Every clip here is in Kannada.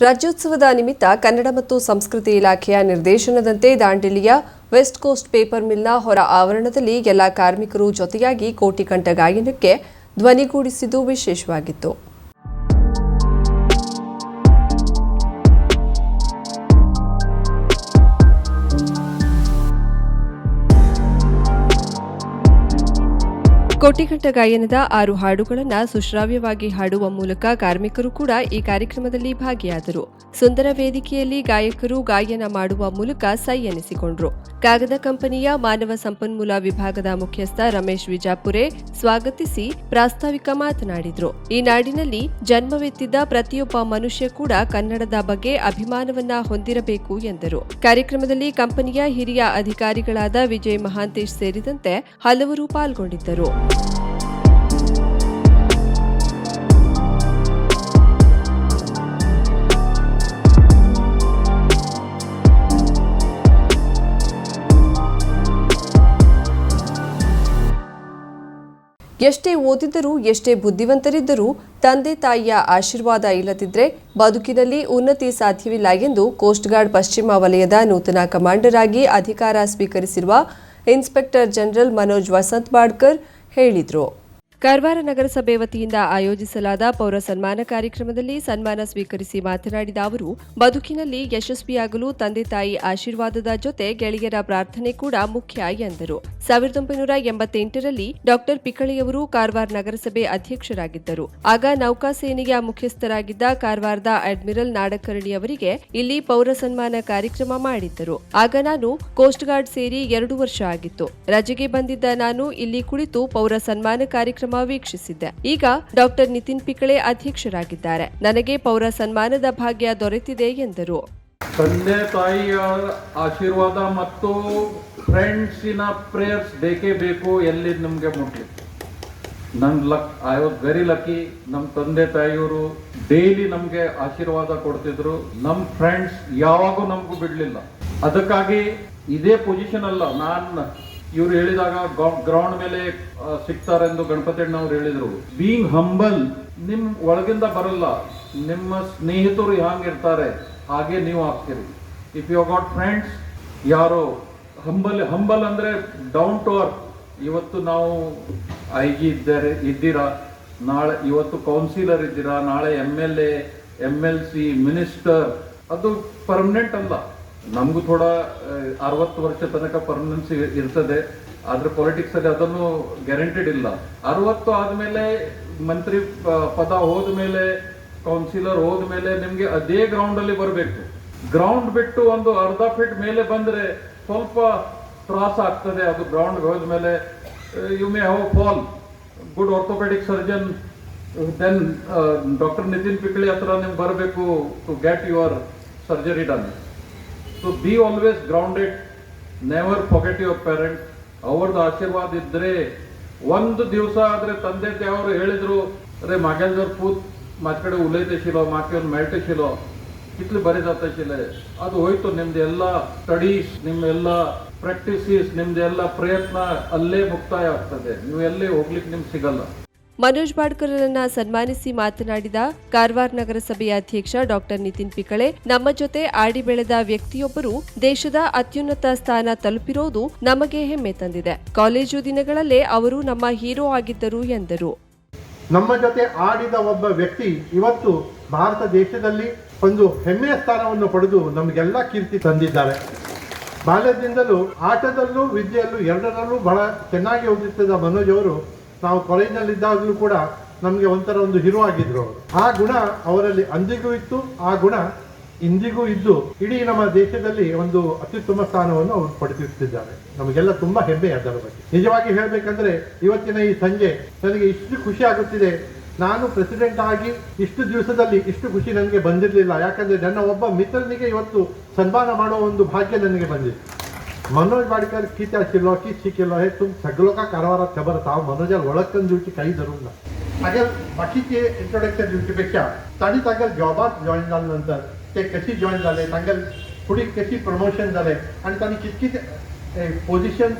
ರಾಜ್ಯೋತ್ಸವದ ನಿಮಿತ್ತ ಕನ್ನಡ ಮತ್ತು ಸಂಸ್ಕೃತಿ ಇಲಾಖೆಯ ನಿರ್ದೇಶನದಂತೆ ದಾಂಡೇಲಿಯ ವೆಸ್ಟ್ ಕೋಸ್ಟ್ ಪೇಪರ್ ಮಿಲ್ನ ಹೊರ ಆವರಣದಲ್ಲಿ ಎಲ್ಲ ಕಾರ್ಮಿಕರು ಜೊತೆಯಾಗಿ ಕೋಟಿಕಂಠ ಗಾಯನಕ್ಕೆ ಧ್ವನಿಗೂಡಿಸಿದ್ದು ವಿಶೇಷವಾಗಿತ್ತು. ಕೋಟಿಕಂಠ ಗಾಯನದ ಆರು ಹಾಡುಗಳನ್ನು ಸುಶ್ರಾವ್ಯವಾಗಿ ಹಾಡುವ ಮೂಲಕ ಕಾರ್ಮಿಕರು ಕೂಡ ಈ ಕಾರ್ಯಕ್ರಮದಲ್ಲಿ ಭಾಗಿಯಾದರು. ಸುಂದರ ವೇದಿಕೆಯಲ್ಲಿ ಗಾಯಕರು ಗಾಯನ ಮಾಡುವ ಮೂಲಕ ಸೈ ಎನಿಸಿಕೊಂಡ್ರು. ಕಾಗದ ಕಂಪನಿಯ ಮಾನವ ಸಂಪನ್ಮೂಲ ವಿಭಾಗದ ಮುಖ್ಯಸ್ಥ ರಮೇಶ್ ವಿಜಾಪುರೆ ಸ್ವಾಗತಿಸಿ ಪ್ರಾಸ್ತಾವಿಕ ಮಾತನಾಡಿದರು. ಈ ನಾಡಿನಲ್ಲಿ ಜನ್ಮವೆತ್ತಿದ್ದ ಪ್ರತಿಯೊಬ್ಬ ಮನುಷ್ಯ ಕೂಡ ಕನ್ನಡದ ಬಗ್ಗೆ ಅಭಿಮಾನವನ್ನ ಹೊಂದಿರಬೇಕು ಎಂದರು. ಕಾರ್ಯಕ್ರಮದಲ್ಲಿ ಕಂಪನಿಯ ಹಿರಿಯ ಅಧಿಕಾರಿಗಳಾದ ವಿಜಯ್ ಮಹಾಂತೇಶ್ ಸೇರಿದಂತೆ ಹಲವರು ಪಾಲ್ಗೊಂಡಿದ್ದರು. ಎಷ್ಟೇ ಓದಿದ್ದರೂ ಎಷ್ಟೇ ಬುದ್ಧಿವಂತರಿದ್ದರೂ, ತಂದೆ ತಾಯಿಯ ಆಶೀರ್ವಾದ ಇಲ್ಲದಿದ್ದರೆ ಬದುಕಿನಲ್ಲಿ ಉನ್ನತಿ ಸಾಧ್ಯವಿಲ್ಲ ಎಂದು ಕೋಸ್ಟ್ ಗಾರ್ಡ್ ಪಶ್ಚಿಮ ವಲಯದ ನೂತನ ಕಮಾಂಡರ್ ಆಗಿ ಅಧಿಕಾರ ಸ್ವೀಕರಿಸಿರುವ ಇನ್ಸ್ಪೆಕ್ಟರ್ ಜನರಲ್ ಮನೋಜ್ ವಸಂತ್ ಬಾಡ್ಕರ್ ಹೇಳಿದರು. ಕಾರವಾರ ನಗರಸಭೆ ವತಿಯಿಂದ ಆಯೋಜಿಸಲಾದ ಪೌರ ಸನ್ಮಾನ ಕಾರ್ಯಕ್ರಮದಲ್ಲಿ ಸನ್ಮಾನ ಸ್ವೀಕರಿಸಿ ಮಾತನಾಡಿದ ಅವರು, ಬದುಕಿನಲ್ಲಿ ಯಶಸ್ವಿಯಾಗಲು ತಂದೆ ತಾಯಿ ಆಶೀರ್ವಾದದ ಜೊತೆ ಗೆಳೆಯರ ಪ್ರಾರ್ಥನೆ ಕೂಡ ಮುಖ್ಯ ಎಂದರು. ಸಾವಿರದ ಒಂಬೈನೂರ ಎಂಬತ್ತೆಂಟರಲ್ಲಿ ಡಾಕ್ಟರ್ ಪಿಕಳಿಯವರು ಕಾರವಾರ ನಗರಸಭೆ ಅಧ್ಯಕ್ಷರಾಗಿದ್ದರು. ಆಗ ನೌಕಾಸೇನೆಯ ಮುಖ್ಯಸ್ಥರಾಗಿದ್ದ ಕಾರವಾರದ ಅಡ್ಮಿರಲ್ ನಾಡಕರ್ಣಿ ಅವರಿಗೆ ಇಲ್ಲಿ ಪೌರ ಸನ್ಮಾನ ಕಾರ್ಯಕ್ರಮ ಮಾಡಿದ್ದರು. ಆಗ ನಾನು ಕೋಸ್ಟ್ ಗಾರ್ಡ್ ಸೇರಿ ಎರಡು ವರ್ಷ ಆಗಿತ್ತು. ರಜೆಗೆ ಬಂದಿದ್ದ ನಾನು ಇಲ್ಲಿ ಕುಳಿತು ಪೌರ ಸನ್ಮಾನ ಕಾರ್ಯಕ್ರಮ ವೀಕ್ಷಿಸಿದ್ದೆ. ಈಗ ಡಾಕ್ಟರ್ ನಿತಿನ್ ಪಿಕಳೆ ಅಧ್ಯಕ್ಷರಾಗಿದ್ದಾರೆ. ನನಗೆ ಪೌರ ಸನ್ಮಾನದ ಭಾಗ್ಯ ದೊರೆತಿದೆ ಎಂದರು. ತಂದೆ ತಾಯಿಯ ಆಶೀರ್ವಾದ ಮತ್ತು ಫ್ರೆಂಡ್ಸಿನ ಪ್ರೇಯರ್ಸ್ ಬೇಕೇ ಬೇಕು ಎಲ್ಲಿ ನಿಮಗೆ ಮುಟ್ಲಿ. ನನ್ luck, I was very lucky. ನಮ್ಮ ತಂದೆ ತಾಯಿಯವರು ಡೈಲಿ ನಮಗೆ ಆಶೀರ್ವಾದ ಕೊಡ್ತಿದ್ರು. ನಮ್ಮ ಫ್ರೆಂಡ್ಸ್ ಯಾವಾಗೂ ನಮಗೂ ಬಿಡಲಿಲ್ಲ. ಅದಕ್ಕಾಗಿ ಇದೇ ಪೊಸಿಷನ್ ಅಲ್ಲ, ನಾನು ಇವ್ರು ಹೇಳಿದಾಗ ಗ್ರೌಂಡ್ ಮೇಲೆ ಸಿಗ್ತಾರೆಂದು ಗಣಪತಿ ಅಣ್ಣವ್ರು ಹೇಳಿದ್ರು. ಬೀಯಿಂಗ್ ಹಂಬಲ್ ನಿಮ್ ಒಳಗಿಂದ ಬರಲ್ಲ. ನಿಮ್ಮ ಸ್ನೇಹಿತರು ಹ್ಯಾಂಗಿರ್ತಾರೆ, ಹಾಗೆ ನೀವು ಆಗ್ತೀರಿ. ಇಫ್ ಯು ಗಾಟ್ ಫ್ರೆಂಡ್ಸ್ ಯಾರು ಹಂಬಲ್ ಹಂಬಲ್ ಅಂದ್ರೆ ಡೌನ್ ಟು ಅರ್ತ್ ಇವತ್ತು ನಾವು ಐ ಜಿ ಇದ್ದಾರೆ, ಇದ್ದೀರಾ? ನಾಳೆ, ಇವತ್ತು ಕೌನ್ಸಿಲರ್ ಇದ್ದೀರಾ? ನಾಳೆ M L A M L C minister ಅದು ಪರ್ಮನೆಂಟ್ ಅಲ್ಲ. ನಮಗೂ ಥೋಡ ಅರವತ್ತು ವರ್ಷ ತನಕ ಪರ್ಮನೆನ್ಸ್ ಇರ್ತದೆ. ಆದರೆ ಪಾಲಿಟಿಕ್ಸ್ ಅಲ್ಲಿ ಅದನ್ನು ಗ್ಯಾರಂಟಿಡ್ ಇಲ್ಲ. ಅರವತ್ತು ಆದ್ಮೇಲೆ ಮಂತ್ರಿ ಪದ ಹೋದ್ಮೇಲೆ ಕೌನ್ಸಿಲರ್ ಹೋದ್ಮೇಲೆ ನಿಮ್ಗೆ ಅದೇ ಗ್ರೌಂಡ್ ಅಲ್ಲಿ ಬರಬೇಕು. ಗ್ರೌಂಡ್ ಬಿಟ್ಟು ಒಂದು ಅರ್ಧ ಫೀಟ್ ಮೇಲೆ ಬಂದ್ರೆ ಸ್ವಲ್ಪ ತ್ರಾಸ ಆಗ್ತದೆ. ಅದು ಗ್ರೌಂಡ್ ಹೋದ್ಮೇಲೆ you may have fall good orthopaedic surgeon then doctor Nitin Pikle ಹತ್ರ ನಿಮ್ಗೆ ಬರಬೇಕು to get your surgery done so be always grounded never pocket your parent ಅವ್ರದ್ದು ಆಶೀರ್ವಾದ ಇದ್ರೆ, ಒಂದು ದಿವಸ ಆದ್ರೆ ತಂದೆ ತಾಯವರು ಹೇಳಿದ್ರು, ಅರೆ ಮಾಗೇಂದ್ರ ಪೂತ್ ಮಾತ್ ಕಡೆ ಉಲೈತೇಶಿಲೋ ಮಾಕೆ ಒಂದು ಇತ್ಲು ಕಿತ್ಲಿ ಬರಿದಾತೇಶಿಲೆ ಅದು ಹೋಯ್ತು ನಿಮ್ದು ಎಲ್ಲ ಸ್ಟಡೀಸ್ ನಿಮ್ಮೆಲ್ಲ ಪ್ರಾಕ್ಟೀಸಸ್ ನಿಮ್ದು ಎಲ್ಲ ಪ್ರಯತ್ನ ಅಲ್ಲೇ ಮುಕ್ತಾಯ ಆಗ್ತದೆ. ನೀವು ಎಲ್ಲೇ ಹೋಗ್ಲಿಕ್ಕೆ ನಿಮ್ಗೆ ಸಿಗಲ್ಲ. ಮನೋಜ್ ಬಾಡ್ಕರ್ರನ್ನ ಸನ್ಮಾನಿಸಿ ಮಾತನಾಡಿದ ಕಾರವಾರ ನಗರಸಭೆಯ ಅಧ್ಯಕ್ಷ ಡಾಕ್ಟರ್ ನಿತಿನ್ ಪಿಕಳೆ, ನಮ್ಮ ಜೊತೆ ಆಡಿ ಬೆಳೆದ ವ್ಯಕ್ತಿಯೊಬ್ಬರು ದೇಶದ ಅತ್ಯುನ್ನತ ಸ್ಥಾನ ತಲುಪಿರೋದು ನಮಗೆ ಹೆಮ್ಮೆ ತಂದಿದೆ. ಕಾಲೇಜು ದಿನಗಳಲ್ಲೇ ಅವರು ನಮ್ಮ ಹೀರೋ ಆಗಿದ್ದರು ಎಂದರು. ನಮ್ಮ ಜೊತೆ ಆಡಿದ ಒಬ್ಬ ವ್ಯಕ್ತಿ ಇವತ್ತು ಭಾರತ ದೇಶದಲ್ಲಿ ಒಂದು ಹೆಮ್ಮೆಯ ಸ್ಥಾನವನ್ನು ಪಡೆದು ನಮಗೆಲ್ಲ ಕೀರ್ತಿ ತಂದಿದ್ದಾರೆ. ಬಾಲ್ಯದಿಂದಲೂ ಆಟದಲ್ಲೂ ವಿದ್ಯೆಯಲ್ಲೂ ಎರಡರಲ್ಲೂ ಬಹಳ ಚೆನ್ನಾಗಿ ಓದುತ್ತಿದ್ದ ಮನೋಜ್ ಅವರು ನಾವು ಕಾಲೇಜಿನಲ್ಲಿದ್ದಾಗಲೂ ಕೂಡ ನಮಗೆ ಒಂಥರ ಒಂದು ಹೀರೋ ಆಗಿದ್ರು ಅವರು. ಆ ಗುಣ ಅವರಲ್ಲಿ ಅಂದಿಗೂ ಇತ್ತು, ಆ ಗುಣ ಇಂದಿಗೂ ಇದ್ದು ಇಡೀ ನಮ್ಮ ದೇಶದಲ್ಲಿ ಒಂದು ಅತ್ಯುತ್ತಮ ಸ್ಥಾನವನ್ನು ಅವರು ಪಡೆಯುತ್ತಿದ್ದಾರೆ ನಮಗೆಲ್ಲ ತುಂಬಾ ಹೆಮ್ಮೆ ಅದರ ಬಗ್ಗೆ. ನಿಜವಾಗಿ ಹೇಳಬೇಕಂದ್ರೆ ಇವತ್ತಿನ ಈ ಸಂಜೆ ನನಗೆ ಇಷ್ಟು ಖುಷಿ ಆಗುತ್ತಿದೆ. ನಾನು ಪ್ರೆಸಿಡೆಂಟ್ ಆಗಿ ಇಷ್ಟು ದಿವಸದಲ್ಲಿ ಇಷ್ಟು ಖುಷಿ ನನಗೆ ಬಂದಿರಲಿಲ್ಲ. ಯಾಕಂದ್ರೆ ನನ್ನ ಒಬ್ಬ ಮಿತ್ರನಿಗೆ ಇವತ್ತು ಸನ್ಮಾನ ಮಾಡುವ ಒಂದು ಭಾಗ್ಯ ನನಗೆ ಬಂದಿದೆ. मनोज वाडकर की त्या शिलो की शिकेलो हे तुम सगळं का कारवारात खबर हांव मनोजाल वळखन दिवची काही जरूर ना तागे बाकीचे इंट्रोडक्शन दिवचे तांणी तांगेल जॉबात जॉईन जाल्या नंतर ते कशी जॉईन जाले तांगेल फुडें कशी प्रमोशन जालें आनी तांणी कितकी पोझिशन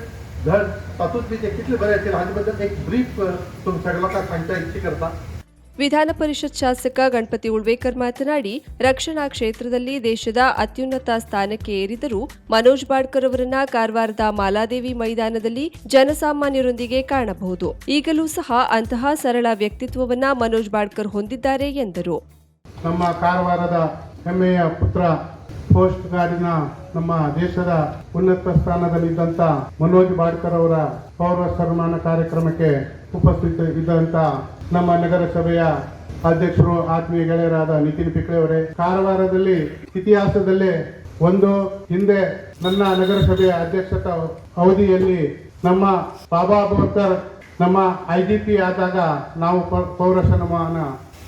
घर तातूंत बी ते कितले बरें आशिल्ले हाजे बद्दल एक ब्रीफ तुम सगळ्या लोकांक सांगता इच्छी करता. ವಿಧಾನ ಪರಿಷತ್ ಶಾಸಕ ಗಣಪತಿ ಉಳ್ವೇಕರ್ ಮಾತನಾಡಿ, ರಕ್ಷಣಾ ಕ್ಷೇತ್ರದಲ್ಲಿ ದೇಶದ ಅತ್ಯುನ್ನತ ಸ್ಥಾನಕ್ಕೆ ಏರಿದರೂ ಮನೋಜ್ ಬಾಡ್ಕರ್ ಅವರನ್ನ ಕಾರವಾರದ ಮಾಲಾದೇವಿ ಮೈದಾನದಲ್ಲಿ ಜನಸಾಮಾನ್ಯರೊಂದಿಗೆ ಕಾಣಬಹುದು. ಈಗಲೂ ಸಹ ಅಂತಹ ಸರಳ ವ್ಯಕ್ತಿತ್ವವನ್ನ ಮನೋಜ್ ಬಾಡ್ಕರ್ ಹೊಂದಿದ್ದಾರೆ ಎಂದರು. ನಮ್ಮ ಕಾರವಾರದ ಹೆಮ್ಮೆಯ ಪುತ್ರ ಪೋಸ್ಟ್ ಗಾರ್ಡಿನ ನಮ್ಮ ದೇಶದ ಉನ್ನತ ಸ್ಥಾನದಲ್ಲಿದ್ದಂಥ ಮನೋಜ್ ಬಾಡ್ಕರ್ ಅವರ ಪೌರ ಸನ್ಮಾನ ಕಾರ್ಯಕ್ರಮಕ್ಕೆ ಉಪಸ್ಥಿತ ಇದ್ದಂಥ ನಮ್ಮ ನಗರಸಭೆಯ ಅಧ್ಯಕ್ಷರು, ಆತ್ಮೀಯ ಗೆಳೆಯರಾದ ನಿತಿನ್ ಪಿಕ್ಳೆ ಅವರೇ, ಕಾರವಾರದಲ್ಲಿ, ಇತಿಹಾಸದಲ್ಲೇ ಒಂದು ಹಿಂದೆ ನನ್ನ ನಗರಸಭೆಯ ಅಧ್ಯಕ್ಷತ ಅವಧಿಯಲ್ಲಿ ನಮ್ಮ ಬಾಬಾ ಬೋರ್ಕರ್ ನಮ್ಮ ಐ ಜಿ ಪಿ ಆದಾಗ ನಾವು ಪೌರ ಸನ್ಮಾನ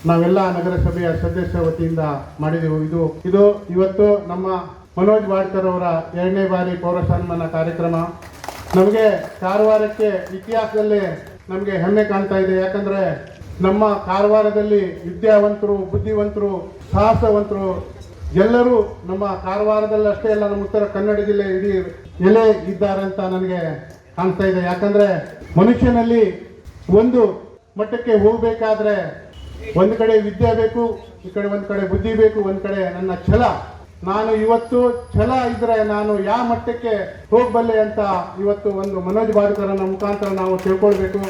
ನಾವೆಲ್ಲ ನಗರಸಭೆಯ ಸದಸ್ಯ ವತಿಯಿಂದ ಮಾಡಿದೆವು. ಇದು ಇದು ಇವತ್ತು ನಮ್ಮ ಮನೋಜ್ ವಾಡ್ಕರ್ ಅವರ ಎರಡನೇ ಬಾರಿ ಪೌರಸನ್ಮಾನ ಕಾರ್ಯಕ್ರಮ. ನಮಗೆ ಕಾರವಾರಕ್ಕೆ ಇತಿಹಾಸದಲ್ಲಿ ನಮಗೆ ಹೆಮ್ಮೆ ಕಾಣ್ತಾ ಇದೆ. ಯಾಕಂದ್ರೆ ನಮ್ಮ ಕಾರವಾರದಲ್ಲಿ ವಿದ್ಯಾವಂತರು, ಬುದ್ಧಿವಂತರು, ಸಾಹಸವಂತರು ಎಲ್ಲರೂ ನಮ್ಮ ಕಾರವಾರದಲ್ಲಿ ಅಷ್ಟೇ ಅಲ್ಲ, ನಮ್ಮ ಉತ್ತರ ಕನ್ನಡ ಜಿಲ್ಲೆ ಇಡೀ ಎಲೆ ಇದ್ದಾರೆ ಅಂತ ನನಗೆ ಕಾಣ್ತಾ ಇದೆ. ಯಾಕಂದ್ರೆ ಮನುಷ್ಯನಲ್ಲಿ ಒಂದು ಮಟ್ಟಕ್ಕೆ ಹೋಗಬೇಕಾದ್ರೆ ಒಂದು ಕಡೆ ವಿದ್ಯೆ ಬೇಕು, ಈ ಕಡೆ ಒಂದು ಕಡೆ ಬುದ್ಧಿ ಬೇಕು, ಒಂದು ಕಡೆ ನನ್ನ ಛಲ. ನಾನು ಇವತ್ತು ಛಲ ಇದ್ರೆ ನಾನು ಯಾವ ಮಟ್ಟಕ್ಕೆ ಹೋಗಬಲ್ಲೆ ಅಂತ ಇವತ್ತು ಒಂದು ಮನೋಜ್ ಬಾಡ್ಕರನ ಮುಖಾಂತರ ನಾವು ತಿಳ್ಕೊಳ್ಬೇಕು.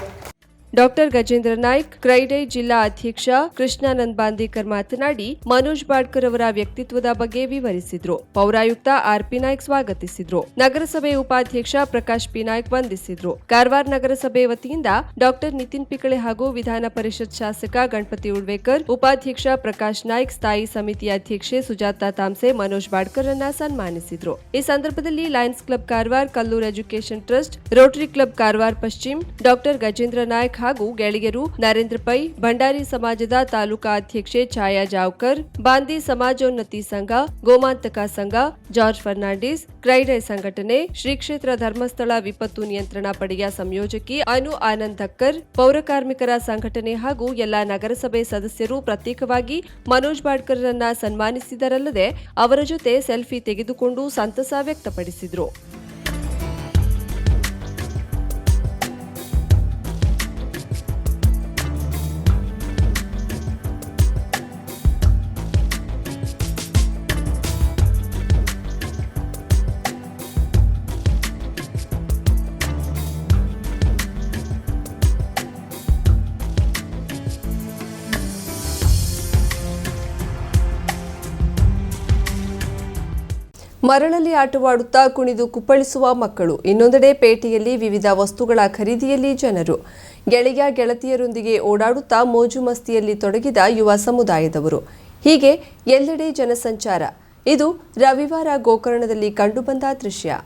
ಡಾಕ್ಟರ್ ಗಜೇಂದ್ರ ನಾಯ್ಕ್ ಕ್ರೈಡೈ ಜಿಲ್ಲಾ ಅಧ್ಯಕ್ಷ ಕೃಷ್ಣಾನಂದ್ ಬಾಂದೇಕರ್ ಮಾತನಾಡಿ, ಮನೋಜ್ ಬಾಡ್ಕರ್ ಅವರ ವ್ಯಕ್ತಿತ್ವದ ಬಗ್ಗೆ ವಿವರಿಸಿದ್ರು. ಪೌರಾಯುಕ್ತ ಆರ್ ಪಿ ನಾಯ್ಕ್ ಸ್ವಾಗತಿಸಿದ್ರು. ನಗರಸಭೆ ಉಪಾಧ್ಯಕ್ಷ ಪ್ರಕಾಶ್ ಪಿ ನಾಯ್ಕ್ ವಂದಿಸಿದ್ರು. ಕಾರವಾರ ನಗರಸಭೆ ವತಿಯಿಂದ ಡಾಕ್ಟರ್ ನಿತಿನ್ ಪಿಕಳೆ ಹಾಗೂ ವಿಧಾನ ಪರಿಷತ್ ಶಾಸಕ ಗಣಪತಿ ಉಳ್ವೇಕರ್, ಉಪಾಧ್ಯಕ್ಷ ಪ್ರಕಾಶ್ ನಾಯ್ಕ್, ಸ್ಥಾಯಿ ಸಮಿತಿ ಅಧ್ಯಕ್ಷೆ ಸುಜಾತಾ ತಾಮ್ಸೆ, ಮನೋಜ್ ಬಾಡ್ಕರ್ ಅನ್ನ ಸನ್ಮಾನಿಸಿದ್ರು. ಈ ಸಂದರ್ಭದಲ್ಲಿ Lions Club Karwar, Kallur education trust, Rotary Club Karwar Paschim, doctor Gajendra Naik ಹಾಗೂ ಗೆಳೆಯರು ನರೇಂದ್ರ ಪೈ, ಭಂಡಾರಿ ಸಮಾಜದ ತಾಲೂಕಾ ಅಧ್ಯಕ್ಷೆ ಛಾಯಾ ಜಾವ್ಕರ್, ಬಾಂದಿ ಸಮಾಜೋನ್ನತಿ ಸಂಘ, ಗೋಮಾಂತಕ ಸಂಘ, ಜಾರ್ಜ್ ಫರ್ನಾಂಡಿಸ್ ಕ್ರೈಡೈ ಸಂಘಟನೆ, ಶ್ರೀ ಕ್ಷೇತ್ರ ಧರ್ಮಸ್ಥಳ ವಿಪತ್ತು ನಿಯಂತ್ರಣ ಪಡೆಯ ಸಂಯೋಜಕಿ ಅನು ಆನಂದ್ ಧಕ್ಕರ್ ಪೌರ ಕಾರ್ಮಿಕರ ಸಂಘಟನೆ ಹಾಗೂ ಎಲ್ಲಾ ನಗರಸಭೆ ಸದಸ್ಯರು ಪ್ರತ್ಯೇಕವಾಗಿ ಮನೋಜ್ ಬಾಡ್ಕರ್ರನ್ನ ಸನ್ಮಾನಿಸಿದರಲ್ಲದೆ ಅವರ ಜೊತೆ ಸೆಲ್ಫಿ ತೆಗೆದುಕೊಂಡು ಸಂತಸ ವ್ಯಕ್ತಪಡಿಸಿದರು. ಮರಳಲ್ಲಿ ಆಟವಾಡುತ್ತಾ ಕುಣಿದು ಕುಪ್ಪಳಿಸುವ ಮಕ್ಕಳು. ಇನ್ನೊಂದೆಡೆ ಪೇಟೆಯಲ್ಲಿ ವಿವಿಧ ವಸ್ತುಗಳ ಖರೀದಿಯಲ್ಲಿ ಜನರು. ಗೆಳೆಯ ಗೆಳತಿಯರೊಂದಿಗೆ ಓಡಾಡುತ್ತಾ ಮೋಜು ಮಸ್ತಿಯಲ್ಲಿ ತೊಡಗಿದ ಯುವ ಸಮುದಾಯದವರು. ಹೀಗೆ ಎಲ್ಲೆಡೆ ಜನಸಂಚಾರ. ಇದು ರವಿವಾರ ಗೋಕರ್ಣದಲ್ಲಿ ಕಂಡುಬಂದ ದೃಶ್ಯ.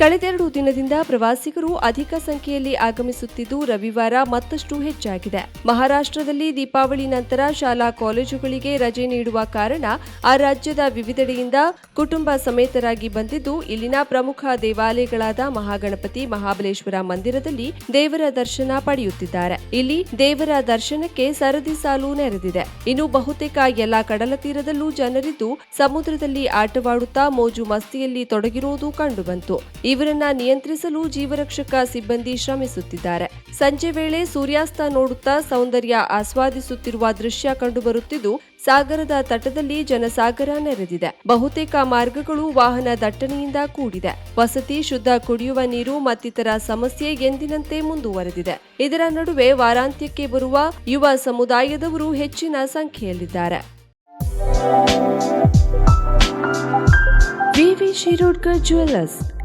ಕಳೆದೆರಡು ದಿನದಿಂದ ಪ್ರವಾಸಿಗರು ಅಧಿಕ ಸಂಖ್ಯೆಯಲ್ಲಿ ಆಗಮಿಸುತ್ತಿದ್ದು ರವಿವಾರ ಮತ್ತಷ್ಟು ಹೆಚ್ಚಾಗಿದೆ. ಮಹಾರಾಷ್ಟ್ರದಲ್ಲಿ ದೀಪಾವಳಿ ನಂತರ ಶಾಲಾ ಕಾಲೇಜುಗಳಿಗೆ ರಜೆ ನೀಡುವ ಕಾರಣ ಆ ರಾಜ್ಯದ ವಿವಿಧೆಡೆಯಿಂದ ಕುಟುಂಬ ಸಮೇತರಾಗಿ ಬಂದಿದ್ದು, ಇಲ್ಲಿನ ಪ್ರಮುಖ ದೇವಾಲಯಗಳಾದ ಮಹಾಗಣಪತಿ, ಮಹಾಬಲೇಶ್ವರ ಮಂದಿರದಲ್ಲಿ ದೇವರ ದರ್ಶನ ಪಡೆಯುತ್ತಿದ್ದಾರೆ. ಇಲ್ಲಿ ದೇವರ ದರ್ಶನಕ್ಕೆ ಸರದಿ ಸಾಲು ನೆರೆದಿದೆ. ಇನ್ನು ಬಹುತೇಕ ಎಲ್ಲ ಕಡಲ ತೀರದಲ್ಲೂ ಜನರಿದ್ದು, ಸಮುದ್ರದಲ್ಲಿ ಆಟವಾಡುತ್ತಾ ಮೋಜು ಮಸ್ತಿಯಲ್ಲಿ ತೊಡಗಿರುವುದು ಕಂಡುಬಂತು. ಇವರನ್ನ ನಿಯಂತ್ರಿಸಲು ಜೀವರಕ್ಷಕ ಸಿಬ್ಬಂದಿ ಶ್ರಮಿಸುತ್ತಿದ್ದಾರೆ. ಸಂಜೆ ವೇಳೆ ಸೂರ್ಯಾಸ್ತ ನೋಡುತ್ತಾ ಸೌಂದರ್ಯ ಆಸ್ವಾದಿಸುತ್ತಿರುವ ದೃಶ್ಯ ಕಂಡುಬರುತ್ತಿದ್ದು, ಸಾಗರದ ತಟದಲ್ಲಿ ಜನಸಾಗರ ನೆರೆದಿದೆ. ಬಹುತೇಕ ಮಾರ್ಗಗಳು ವಾಹನ ದಟ್ಟಣೆಯಿಂದ ಕೂಡಿದೆ. ವಸತಿ, ಶುದ್ಧ ಕುಡಿಯುವ ನೀರು ಮತ್ತಿತರ ಸಮಸ್ಯೆ ಎಂದಿನಂತೆ ಮುಂದುವರೆದಿದೆ. ಇದರ ನಡುವೆ ವಾರಾಂತ್ಯಕ್ಕೆ ಬರುವ ಯುವ ಸಮುದಾಯದವರು ಹೆಚ್ಚಿನ ಸಂಖ್ಯೆಯಲ್ಲಿದ್ದಾರೆ. VV Shirodkar jewellers